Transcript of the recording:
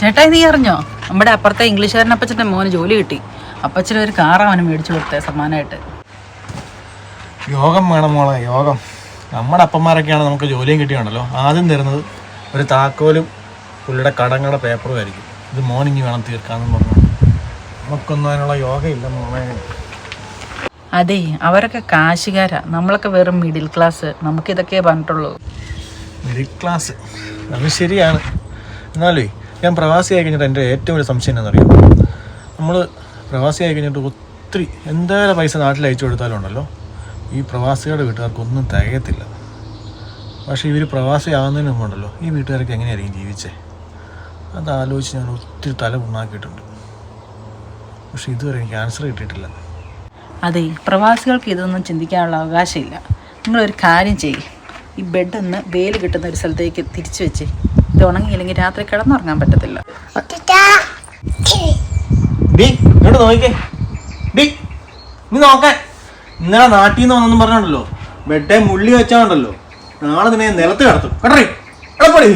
ചേട്ടാ നീ അറിഞ്ഞോ? നമ്മുടെ അപ്പുറത്തെ ഇംഗ്ലീഷുകാരൻ അപ്പച്ചന്റെ മോന് ജോലി കിട്ടി. അപ്പച്ചന് ഒരു കാർ അവന് മേടിച്ചു കൊടുത്തേ സമ്മാനമായിട്ട്. യോഗം വേണം മോളെ യോഗം. നമ്മുടെ അപ്പന്മാരൊക്കെയാണ് നമുക്ക് ജോലിയും കിട്ടിയുണ്ടല്ലോ ആദ്യം തരുന്നത് ഒരു താക്കോലും പുള്ളിയുടെ കടങ്ങളുടെ പേപ്പറും ആയിരിക്കും. ഇത് മോർണിംഗ് വേണം തീർക്കാമെന്ന് പറഞ്ഞു. നമുക്കൊന്നും അതിനുള്ള യോഗയില്ല മോളെ. അതെ അവരൊക്കെ കാശുകാരാ. നമ്മളൊക്കെ വെറും മിഡിൽ ക്ലാസ് നമുക്കിതൊക്കെ പറഞ്ഞിട്ടുള്ളൂ. മിഡിൽ ക്ലാസ് അത് ശരിയാണ്. എന്നാലേ ഞാൻ പ്രവാസിയായി കഴിഞ്ഞിട്ട് എന്റെ ഏറ്റവും വലിയ സംശയം എന്നറിയാം നമ്മൾ പ്രവാസിയായി കഴിഞ്ഞിട്ട് ഒത്തിരി എന്തായാലും പൈസ നാട്ടിൽ അയച്ചു കൊടുത്താലുണ്ടല്ലോ ഈ പ്രവാസികളുടെ വീട്ടുകാർക്കൊന്നും തികയത്തില്ല. പക്ഷേ ഇവർ പ്രവാസിയാകുന്നതിന് മുമ്പുണ്ടല്ലോ ഈ വീട്ടുകാരൊക്കെ എങ്ങനെയായിരിക്കും ജീവിച്ചേ? അത് ആലോചിച്ച് ഞാൻ ഒത്തിരി തല പുണ്ണാക്കിയിട്ടുണ്ട്. പക്ഷേ ഇതുവരെ എനിക്ക് ആൻസർ കിട്ടിയിട്ടില്ല. അതെ പ്രവാസികൾക്ക് ഇതൊന്നും ചിന്തിക്കാനുള്ള അവകാശമില്ല നിങ്ങളൊരു കാര്യം ചെയ്യും. ഈ ബെഡ് ഒന്ന് വെയിൽ കിട്ടുന്ന ഒരു സ്ഥലത്തേക്ക് തിരിച്ചു വെച്ച്. ഇത് ഉണങ്ങിയില്ലെങ്കിൽ രാത്രി കിടന്നുറങ്ങാൻ പറ്റത്തില്ല. നീ നോക്കാൻ. ഇന്നലെ നാട്ടിൽ നിന്ന് വന്നൊന്നും പറഞ്ഞുണ്ടല്ലോ. ബെഡെ മുള്ളി വെച്ചാണ്ടല്ലോ. നാളെ നിന്നെ നിലത്ത് കിടത്തും. കേട്ടോ എടപ്പടി